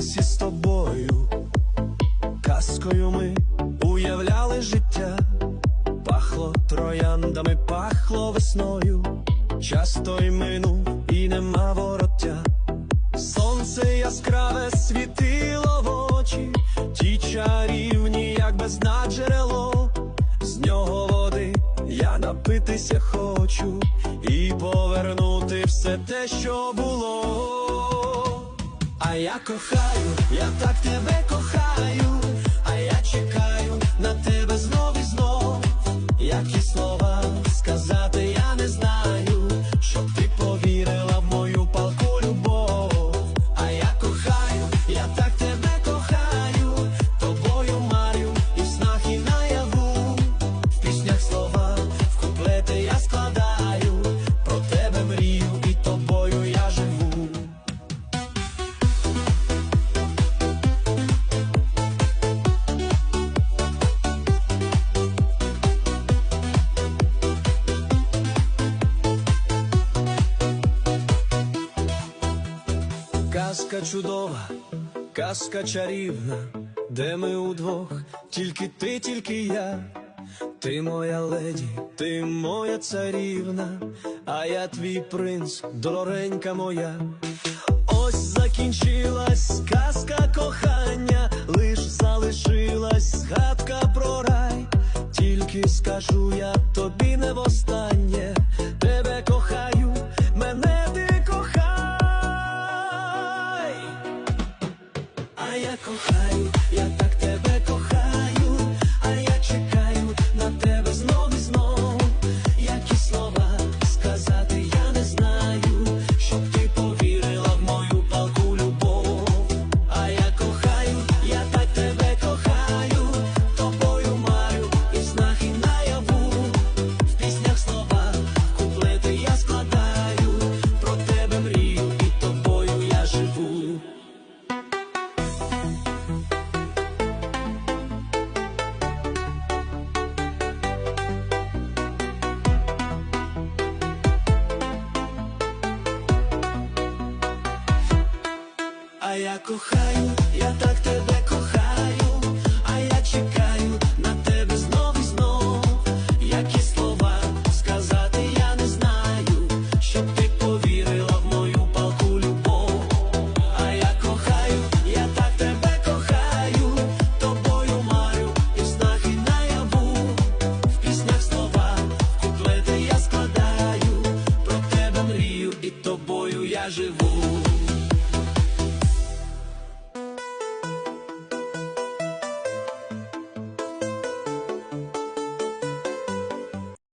снились із тобою, казкою ми уявляли життя, пахло трояндами, пахло весною, час той минув і нема вороття. Сонце яскраве світило в очі, ті чарівні, як бездна джерело, з нього води я напитися хочу. І повернути все те, що було. А я кохаю, я так тебе кохаю, Казка чудова, казка чарівна, де ми удвох, тільки ти, тільки я. Ти моя леді, ти моя царівна, а я твій принц, дорогенька моя. Ось закінчилась казка кохання, лиш залишилась згадка про рай. Тільки скажу я тобі не востаннє, кохаю, я так А я кохаю, я так тебе кохаю, а я чекаю на тебе знов і знов. Які слова сказати я не знаю, щоб ти повірила в мою палку любов. А я кохаю, я так тебе кохаю, тобою марю і в снах, наяву. В піснях слова, в куплети я складаю, про тебе мрію, і тобою я живу.